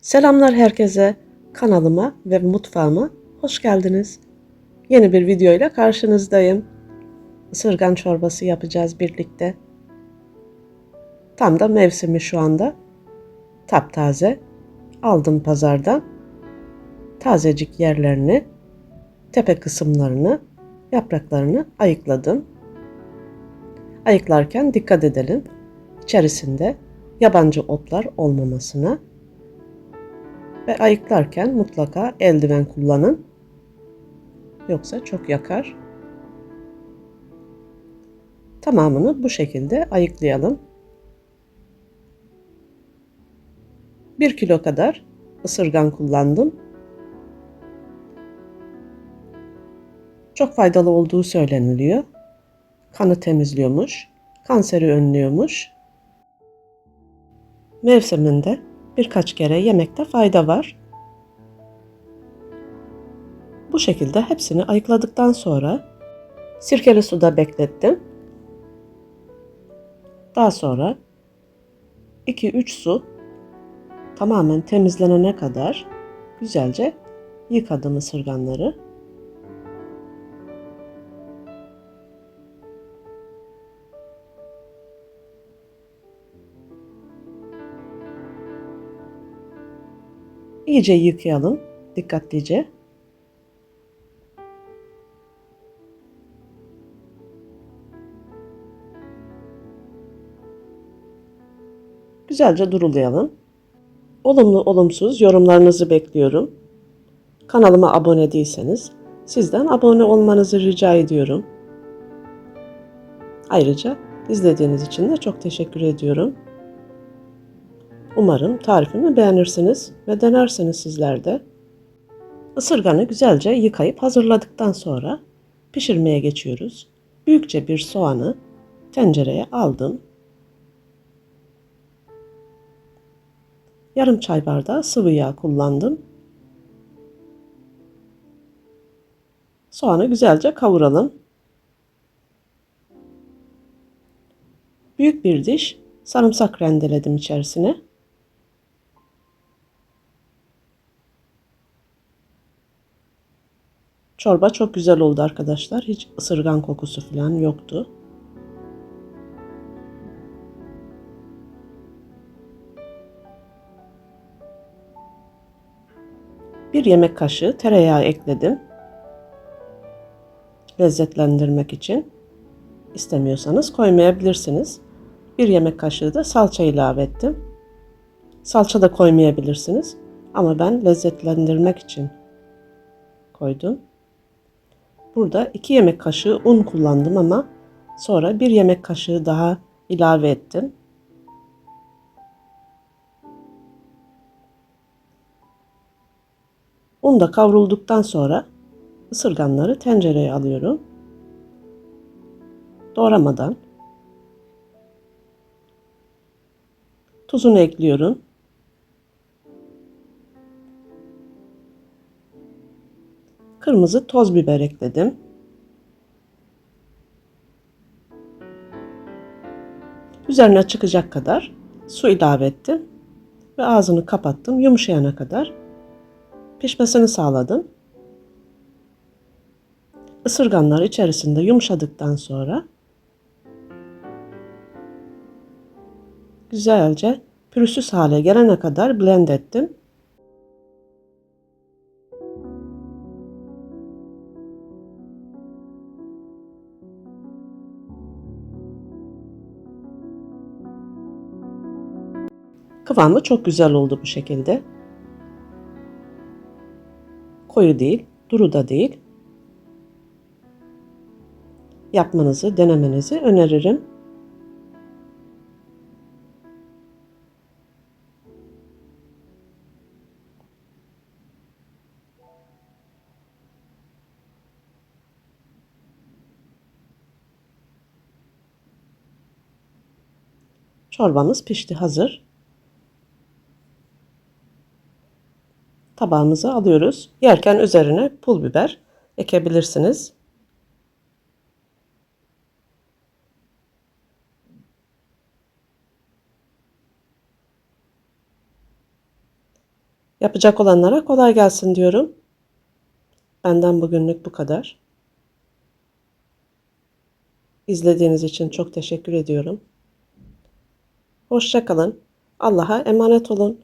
Selamlar herkese. Kanalıma ve mutfağıma hoş geldiniz. Yeni bir video ile karşınızdayım. Isırgan çorbası yapacağız birlikte. Tam da mevsimi şu anda. Taptaze. Aldım pazardan. Tazecik yerlerini, tepe kısımlarını, yapraklarını ayıkladım. Ayıklarken dikkat edelim. İçerisinde yabancı otlar olmamasına ve ayıklarken mutlaka eldiven kullanın. Yoksa çok yakar. Tamamını bu şekilde ayıklayalım. 1 kilo kadar ısırgan kullandım. Çok faydalı olduğu söyleniliyor. Kanı temizliyormuş, kanseri önlüyormuş. Mevsiminde birkaç kere yemekte fayda var. Bu şekilde hepsini ayıkladıktan sonra sirkeli suda beklettim. Daha sonra 2-3 su tamamen temizlenene kadar güzelce yıkadım ısırganları. İyice yıkayalım dikkatlice. Güzelce durulayalım. Olumlu olumsuz yorumlarınızı bekliyorum. Kanalıma abone değilseniz sizden abone olmanızı rica ediyorum. Ayrıca izlediğiniz için de çok teşekkür ediyorum. Umarım tarifimi beğenirsiniz ve denersiniz sizler de. Isırganı güzelce yıkayıp hazırladıktan sonra pişirmeye geçiyoruz. Büyükçe bir soğanı tencereye aldım. Yarım çay bardağı sıvı yağ kullandım. Soğanı güzelce kavuralım. Büyük bir diş sarımsak rendeledim içerisine. Çorba çok güzel oldu arkadaşlar. Hiç ısırgan kokusu falan yoktu. Bir yemek kaşığı tereyağı ekledim. Lezzetlendirmek için. İstemiyorsanız koymayabilirsiniz. Bir yemek kaşığı da salça ilave ettim. Salça da koymayabilirsiniz. Ama ben lezzetlendirmek için koydum. Burada 2 yemek kaşığı un kullandım ama sonra 1 yemek kaşığı daha ilave ettim. Un da kavrulduktan sonra ısırganları tencereye alıyorum. Doğramadan tuzunu ekliyorum. Kırmızı toz biber ekledim. Üzerine çıkacak kadar su ilave ettim ve ağzını kapattım yumuşayana kadar pişmesini sağladım. Isırganlar içerisinde yumuşadıktan sonra güzelce pürüzsüz hale gelene kadar blend ettim. Kıvamı çok güzel oldu bu şekilde. Koyu değil, duru da değil. Yapmanızı, denemenizi öneririm. Çorbamız pişti hazır. Tabağımıza alıyoruz. Yerken üzerine pul biber ekebilirsiniz. Yapacak olanlara kolay gelsin diyorum. Benden bugünlük bu kadar. İzlediğiniz için çok teşekkür ediyorum. Hoşça kalın. Allah'a emanet olun.